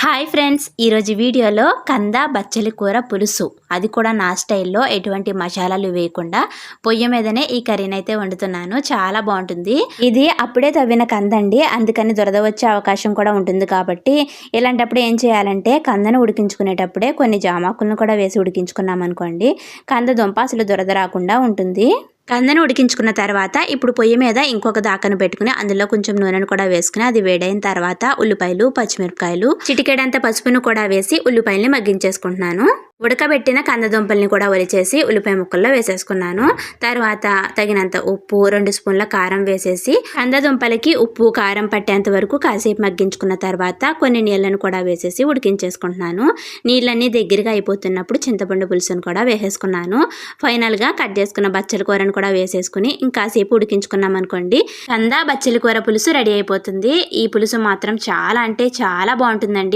Hi friends ఈరోజు వీడియోలో కంద బచ్చలి కూర పులుసు. అది కూడా నా స్టైల్లో ఎటువంటి మసాలాలు వేయకుండా పొయ్యి మీదనే ఈ కర్రీని అయితే వండుతున్నాను. చాలా బాగుంటుంది. ఇది అప్పుడే తవ్విన కందండి అందుకని దురద వచ్చే అవకాశం కూడా ఉంటుంది కాబట్టి ఇలాంటప్పుడు ఏం చేయాలంటే కందను ఉడికించుకునేటప్పుడే కొన్ని జామాకులను కూడా వేసి ఉడికించుకున్నాం అనుకోండి కంద దుంప అసలు దురద రాకుండా ఉంటుంది. కందను ఉడికించుకున్న తర్వాత ఇప్పుడు పొయ్యి మీద ఇంకొక దాకను పెట్టుకుని అందులో కొంచెం నూనెను కూడా వేసుకుని అది వేడైన తర్వాత ఉల్లిపాయలు పచ్చిమిరపకాయలు చిటికేడంత పసుపును కూడా వేసి ఉల్లిపాయల్ని మగ్గించేసుకుంటున్నాను. ఉడకబెట్టిన కందదుంపల్ని కూడా ఒలిచేసి ఉల్లిపాయ ముక్కల్లో వేసేసుకున్నాను. తర్వాత తగినంత ఉప్పు రెండు స్పూన్ల కారం వేసేసి కందదుంపలకి ఉప్పు కారం పట్టేంత వరకు కాసేపు మగ్గించుకున్న తర్వాత కొన్ని నీళ్ళను కూడా వేసేసి ఉడికించేసుకుంటున్నాను. నీళ్ళన్నీ దగ్గరగా అయిపోతున్నప్పుడు చింతపండు పులుసును కూడా వేసేసుకున్నాను. ఫైనల్గా కట్ చేసుకున్న బచ్చల కూరను కూడా వేసేసుకుని ఇంకాసేపు ఉడికించుకున్నాం అనుకోండి. కంద బచ్చలి కూర పులుసు రెడీ అయిపోతుంది. ఈ పులుసు మాత్రం చాలా అంటే చాలా బాగుంటుందండి.